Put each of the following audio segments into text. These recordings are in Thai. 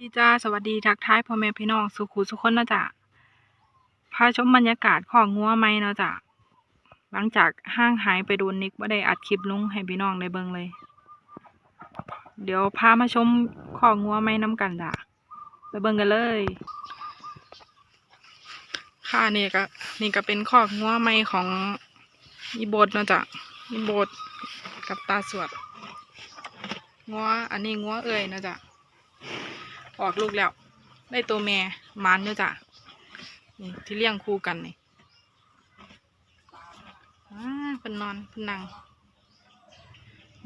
ดีจ้าสวัสดีทักทายพ่อแม่พี่น้องสุขุสุขคนนะจ้ะพาชมบรรยากาศของงัวไหมเนาะจ้ะหลังจากห้างหายไปโดนนิกว่าได้อัดคลิปลงให้พี่น้องได้เบิ่งเลย เดี๋ยวพามาชมของงัวไหมน้ำกันจ้ะไปเบิ่งกันเลย ค่ะนี่ก็นี่ก็เป็นขอกงัวไหมของอีโบดเนาะจ้ะอีโบดกับตาสวดงัวอันนี้งัวเอ่ยเนาะจ้ะ ออกลูกแล้ว ได้ตัวแม่มานอยู่จ้ะนี่ที่เลี้ยงคู่กันนี่อ่าเพิ่นนอนเพิ่นนั่ง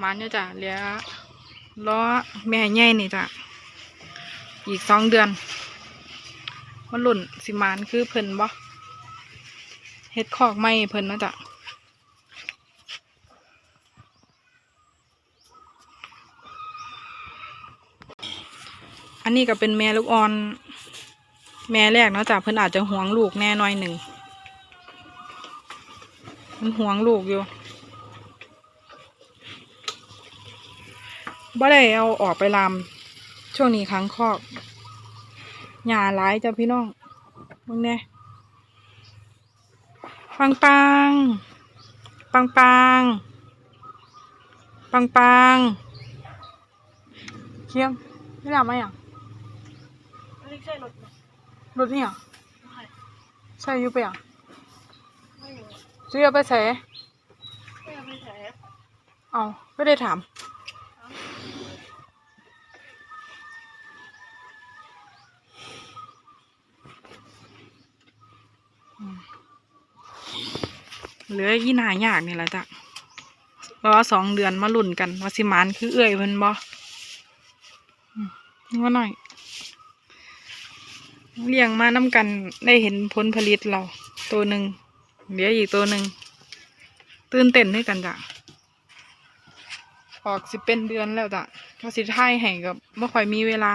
มานอยู่จ้ะเหลือล้อแม่ใหญ่นี่จ้ะอีกสองเดือนมันหล่นสิมานคือเพิ่นบ่เฮ็ดคอกไม่เพิ่นเนะจ้ะ อันนี้ก็เป็นแม่ลูกอ่อน แม่แรกเนาะจ้ะเพิ่นอาจจะห่วงลูกแน่หน้อยหนึ่งมันห่วงลูกอยู่บ่ได้เอาออกไปลามช่วงนี้ค้างคอกหญ้าร้ายจ้ะพี่น้องมึงแน่ปังปังปังปังปังปังเคียมนี่หลับไหมอะไม่ ใช่รถนะรถนี่อะไม่ใช่อยุไปอะไม่รู้ซื้อเอาไปใส่ไม่เอาไปแฉเอาไม่ได้ถามอืมเหลือยี่หนายากนี่แหละจ้ะรอสองเดือนมาลุ่นกันว่าสิหมานคือเอื่อยเพิ่นบ่อืมว่าหน่อย เลี้ยงมาน้ำกันได้เห็นผลผลิตเรา ตัวหนึ่งเหลืออีกตัวหนึ่งตื่นเต้นด้วยกันจ้ะออกสิเป็นเดือนแล้วจ้ะก็สิท้ายให้กับไม่ค่อยมีเวลา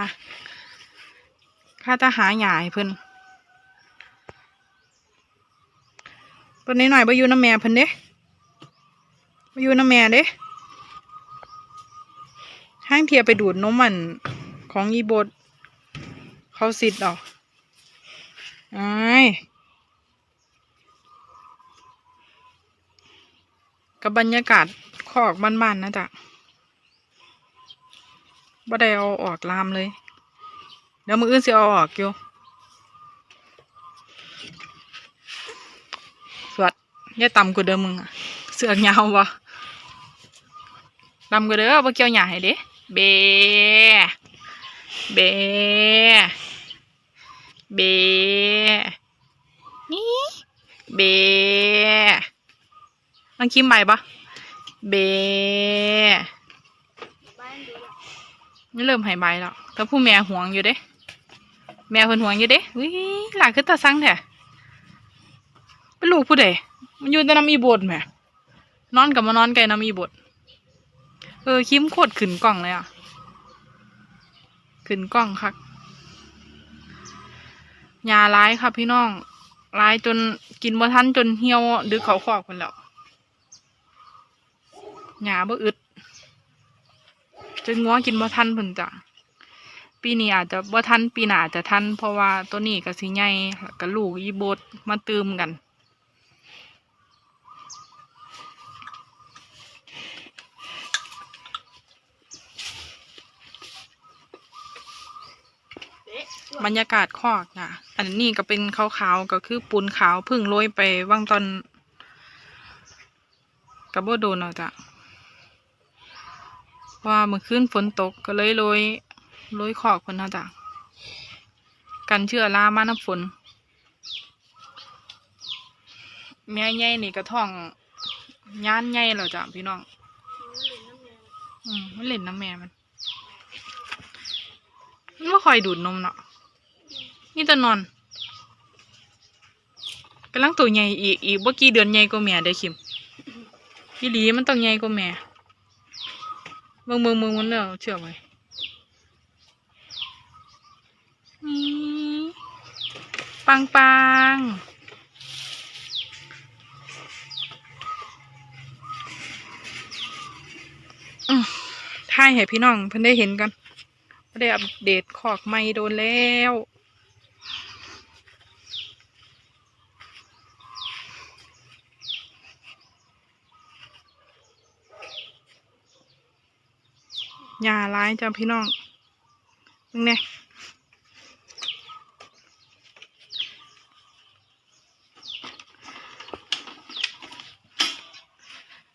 ค่าจะหาหยายเพิ่นตัวนี้หน่อยๆไปอยู่น้ำแม่เพิ่นเด้ไปอยู่น้ำแม่เด้ห้างเทียไปดูดนมมันของอีบดเขาสิทธิ์ออก ไอ้กับบรรยากาศขอกบ้านๆนะจ๊ะบ่ได้เอาออกลามเลย เดี๋ยวมืออื่นสิเอาออกอยู่สวัสดย่าต่ำกว่าเดิมมึงอะเสือกยาววะต่ำกว่าเด้อบ่เกี่ยวหยาให้เด้เบเบเบ่ เบลองคิมใบปะเบนี่เริ่มหายใบแล้วแต่ผู้แม่ห่วงอยู่เด้ แม่เพิ่นห่วงอยู่เด้วิหลานคือตาสังแท้เป็นลูกผู้ใดมันอยู่แต่น้ำอีบดแหม่นอนกับมานอนไกลน้ำอีบดเออคิมโคตรขึ้นกล่องเลยอะ ขึ้นกล้องคักยาร้ายค่ะพี่น้อง ลายจนกินบ่ทันจนเหี่ยวดึกเขาคอกคนแล้วหยาบ่อึดจนงัวกินบ่ทันเพิ่นจ้ะปีนี้อาจจะบ่ทันปีหน้าอาจจะทันเพราะว่าตัวนี้ก็สิใหญ่กับลูกอีโบดมาตืมกัน บรรยากาศคอกจ้ะอันนี้ก็เป็นขาวๆก็คือปูนขาวพึ่งโรยไปว่างตอนกับโบโดนเอาจ้ะว่าเมื่อคืนฝนตกก็เลยโรยโรยขอกคนเอาจ้ะกันเชื้อรามาน้ำฝนแม่ใหญ่นี่ก็ท้องย่านใหญ่แล้วจ้ะพี่น้อง อืมมันเล่นน้ำแม่มันมันไม่ค่อยดูดนมเนาะ นี่แต่นอนกำลังตัวใหญ่อีกอีกบ่กี่เดือนใหญ่กว่าแม่ได้อคิมพี่หลีมันต้องใหญ่กว่าแม่เบิ่งเบิ่งเบิ่งมันแล้วเชื่อไหมปังปังถ่ายให้พี่น้องเพิ่นได้เห็นกันบ่ได้อัปเดตขอกไม่โดนแล้ว ย่าร้ายจ้าพี่น้องมึงเนี่ย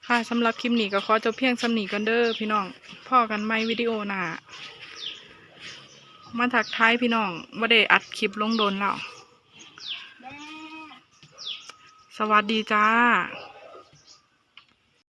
ค่ะสำหรับคลิปนี้ก็ขอจบเพียงสำนีกันเด้อพี่น้องพ่อกันไม่วิดีโอหนามาถักท้ายพี่น้องว่าได้อัดคลิปลงโดนแล้ว สวัสดีจ้า